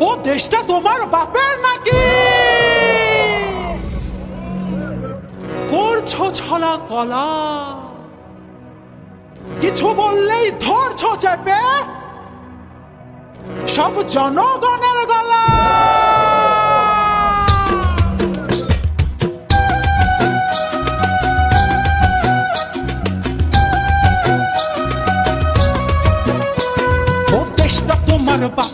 ও দেশটা তোমার বাপের নাকি? করছ ছলা কলা। কিছু বললেই ধরছো চেপে। সব জনগণের গলা। দেশটা তোমার করছ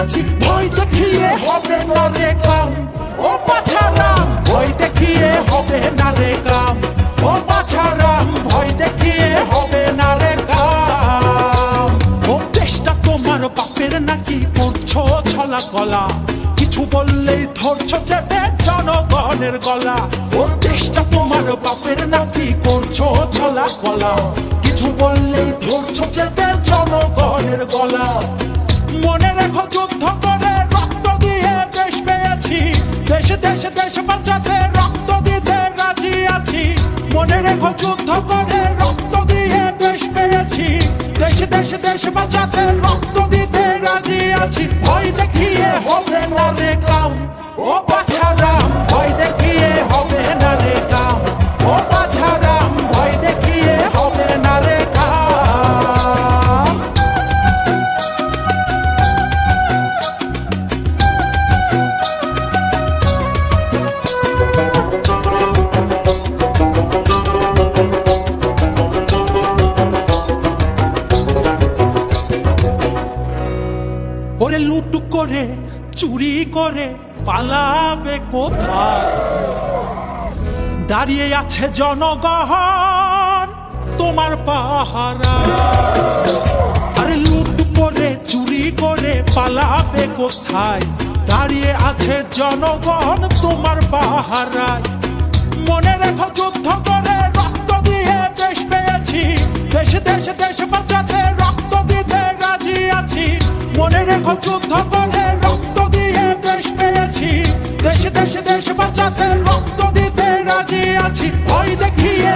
আছি। ভয় দেখিয়ে হবে না রে কাম। ও বাছারাম ভয় দেখিয়ে হবে না রে কাম। ও বাছারাম ভয় দেখিয়ে হবে না রে কাম। ও দেশটা তোমার বাপের নাকি করছ ছলা কলা। কিছু বললেই ধরছো চেপে জনগণের গলা। ও দেশটা তোমার বাপের নাকি করছ ছলা কলা। কিছু বললেই ধরছো চেপে জনগণের গলা। মনে করে রক্ত দিয়ে দেশ পেয়েছি। দেশে দেশে, দেশ বাঁচাতে রক্ত দিতে রাজি আছি। ভয় দেখিয়ে হবে না রে ক্লাউন ও করে, চুরি করে পালাবে কোথায়? দাঁড়িয়ে আছে জনগণ, তোমার পাহারা। আরে লুট করে, চুরি করে পালাবে কোথায়? দাঁড়িয়ে আছে জনগণ, তোমার পাহারায় মনে রেখো যুদ্ধ করে রক্ত দিয়ে দেশ পেয়েছি। দেশে দেশে, দেশ বাঁচাতে রক্ত দিতে রাজি আছি। মনে রেখো যুদ্ধ করে দেশে বাঁচাতে রক্ত দিতে রাজি আছি। ভয় দেখিয়ে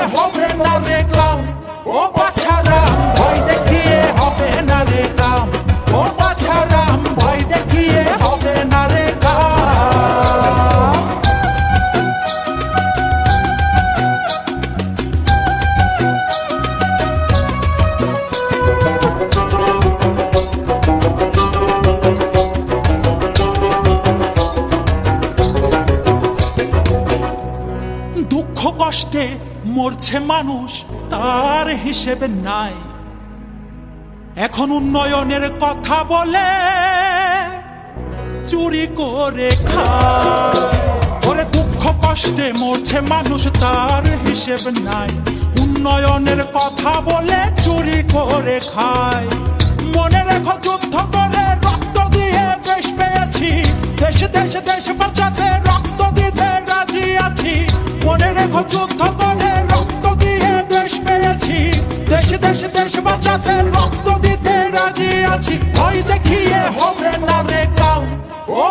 কষ্টে মরছে মানুষ, তার হিসেবে নাই। এখন উন্নয়নের কথা বলে, চুরি করে খায়। দুঃখ কষ্টে মরছে মানুষ, তার হিসেব নাই। উন্নয়নের কথা বলে, চুরি করে খায়। মনে রেখো, যুদ্ধ করে রক্ত দিয়ে দেশ পেয়েছি। দেশে দেশে, দেশ বাঁচাতে যুদ্ধ বলে রক্ত দিয়ে দেশ পেয়েছি। দেশ দেশ দেশ বাঁচাতে রক্ত দিতে রাজি আছি। ভয় দেখিয়ে হবে না রে কাউ। ও